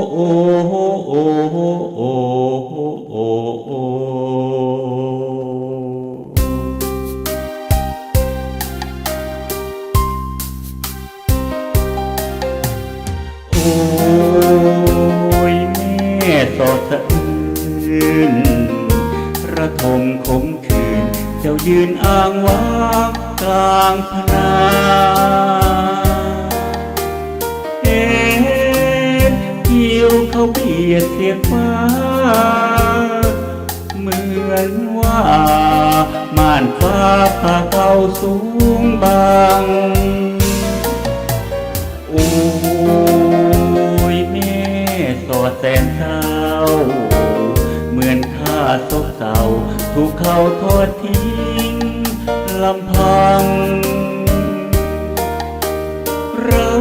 โอโอโอโอโอโอโอยแม่สอดสนระทมขมขืน เจ้ายืนอ้างว้างกลางพนา ยดเสียดฟ้า เหมือนว่าม่านฟ้าพาเขาสูงบางโอ้ยแม่สอดแสนเศร้า เหมือนข้าซบเศร้าถูกเขาทอดทิ้งลำพังรั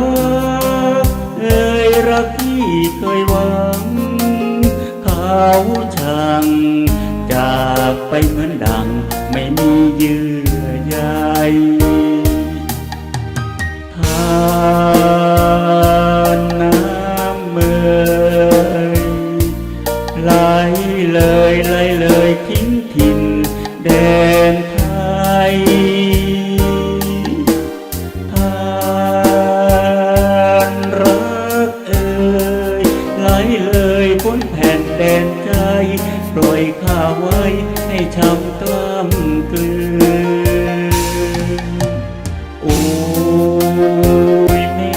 กเอ่ยรักที่เคยวังเขา ช่างจากไปเหมือนดังไม่มีเยื่อใยทานน้ำเมยไหลเลยไหลเลย นแผ่นแดนใจปล่อยข้าไว้ให้ช้ำกล้ำกลืนโอ้ยแม่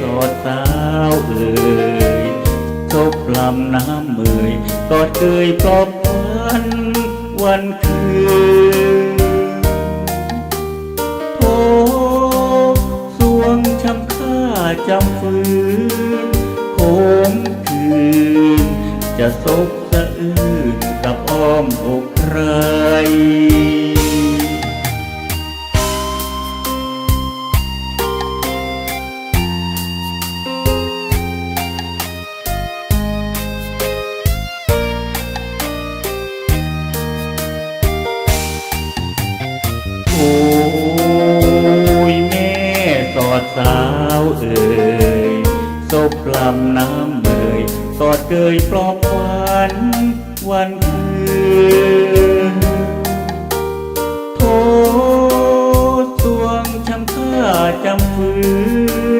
สอดสาวเอ่ยซบลำน้ำเมยกอดเกยปลอบวันวันคืนโทสวงช้ำค่าจำฝืนโคมคืน จะซบสะอื้นกับอ้อมอกใคร โอ้ยแม่สอดสาวเอ่ยศพลำน้ำ สอดเกยปลอบควันวันคืนโทษสวงช้ำค่าจำฝื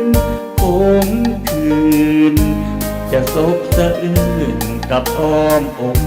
นคงคืน จะซบสะอื้นกับอ้อมอก